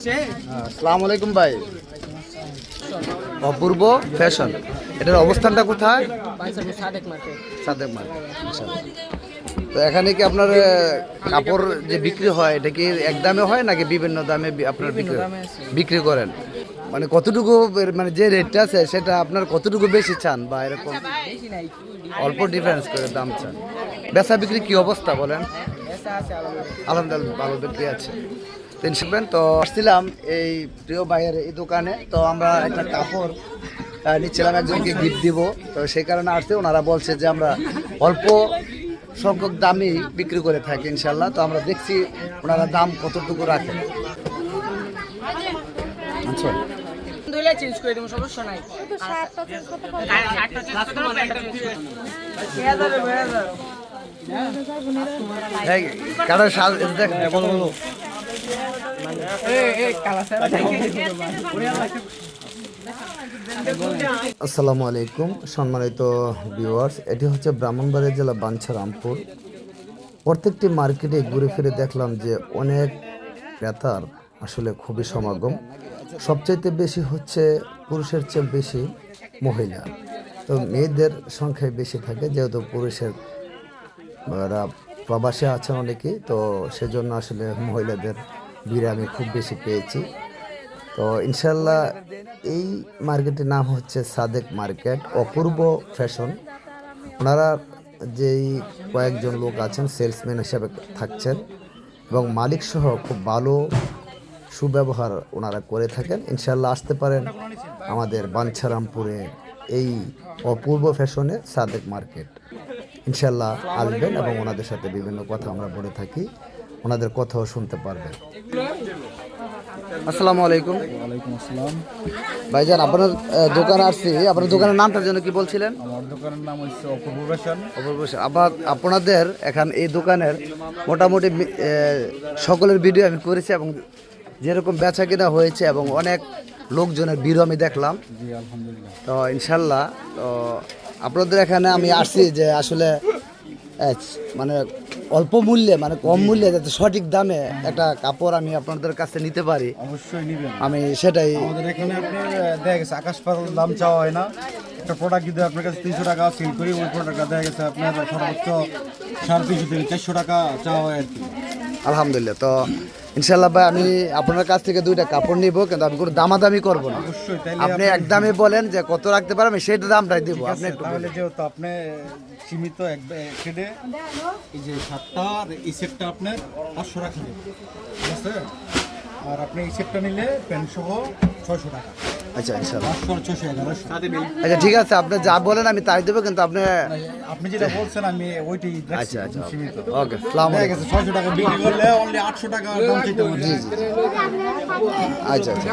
আসসালামু আলাইকুম ভাই। অপূর্ব ফ্যাশন এটার অবস্থানটা কোথায়? সাদেক মার্কেট। তো এখানে কি আপনার কাপড় যে বিক্রি হয় এটা কি এক দামে হয় নাকি বিভিন্ন দামে আপনার বিক্রি বিক্রি করেন। মানে কতটুকু মানে যে রেটটা আছে সেটা আপনার কতটুকু বেশি চান বা এরকম অল্প ডিফারেন্স করে দাম চান? বেচা বিক্রি কি অবস্থা বলেন? আলহামদুলিল্লাহ ভালো বিক্রি আছে। তিন শিখবেন তো আসছিলাম এই প্রিয় ভাইয়ের এই দোকানে। তো আমরা একটা কাপড় নিচ্ছিলাম একজনকে গিফট দিব। তো সেই কারণে আসতে ওনারা বলছে যে আমরা অল্প সংখ্যক দামই বিক্রি করে থাকি ইনশাল্লাহ। তো আমরা দেখছি ওনারা দাম কতটুকু রাখেন আচ্ছা। দুইলে চেঞ্জ করে দেবো সমস্যা নাই। আসসালামু আলাইকুম, সম্মানিত ভিউয়ার্স এটি হচ্ছে ব্রাহ্মণবাড়িয়া জেলা বাঞ্ছারামপুর প্রত্যেকটি মার্কেটে ঘুরে ফিরে দেখলাম যে অনেক ক্রেতার আসলে খুবই সমাগম। সবচাইতে বেশি হচ্ছে পুরুষের চেয়ে বেশি মহিলা। তো মেয়েদের সংখ্যায় বেশি থাকে, যেহেতু পুরুষের প্রবাসে আছেন অনেকেই, তো সেজন্য আসলে মহিলাদের ভিড় আমি খুব বেশি পেয়েছি। তো ইনশাল্লাহ এই মার্কেটের নাম হচ্ছে সাদেক মার্কেট, অপূর্ব ফ্যাশন। ওনারা যেই কয়েকজন লোক আছেন, সেলসম্যান হিসাবে থাকছেন এবং মালিক সহ খুব ভালো সুব্যবহার ওনারা করে থাকেন। ইনশাল্লাহ আসতে পারেন আমাদের বাঞ্ছারামপুরে এই অপূর্ব ফ্যাশনে সাদেক মার্কেট। ইনশাল্লাহ আসবেন এবং ওনাদের সাথে বিভিন্ন কথা আমরা বলে থাকি। ওনাদের কথাও শুনতে পারবেন আসসালামু আলাইকুম। ওয়ালাইকুম আসসালাম। ভাইজান আপনার দোকান আসছি। আপনার দোকানের নামটার জন্য কি বলছিলেন? আমার দোকানের নাম হচ্ছে অপূর্ব ফ্যাশন। অপূর্ব সে- আবার আপনাদের এখন এই দোকানের মোটামুটি সকলের ভিডিও আমি করেছি এবং যেরকম বেচা কিনা হয়েছে এবং অনেক লোকজনের ভিড়ও আমি দেখলাম। জি আলহামদুলিল্লাহ। তো ইনশাল্লাহ তো আপনাদের এখানে আমি আসছি যে আসলে মানে অল্প মূল্যে মানে কম মূল্যে যাতে সঠিক দামে একটা কাপড় আমি আপনাদের কাছে নিতে পারি। অবশ্যই নিবেন। আমি সেটাই আমাদের এখানে আপনার দেখ আকাশ পাতাল দাম চাওয়া হয় না। একটা প্রোডাক্ট যদি আপনার কাছে তিনশো টাকা সেল করি ওই প্রোডাক্টটা দেখা গেছে আপনার সর্বোচ্চ সাড়ে তিনশো থেকে চারশো টাকা চাওয়া হয় আর কি। আলহামদুলিল্লাহ তো ইনশাল্লাহ ভাই আমি আপনার কাছ থেকে দুইটা কাপড় নিব কিন্তু আমি কোনো দামাদামি করব না। আপনি একদমই বলেন যে কত রাখতে পারেন আমি সেটা দামটাই দিব আপনি একটু তাহলে যেহেতু আপনি সীমিত এক সেটে এই যে সাতটা আর এই সেটটা আপনার পাঁচশো নেবে ঠিক আছে? আর আপনি এই সেটটা নিলে প্যান্ট সহ ছয়শো টাকা। আচ্ছা ইনশাল্লাহ এগারোশো আচ্ছা ঠিক আছে আপনি যা বলেন আমি তাই দেবো কিন্তু আপনি আপনি যেটা বলছেন আমি ওইটাই আচ্ছা আচ্ছা ওকে সালাম দেখা ছয়শো টাকা বিক্রি করলে অনলি আটশো টাকা দাম আচ্ছা আচ্ছা।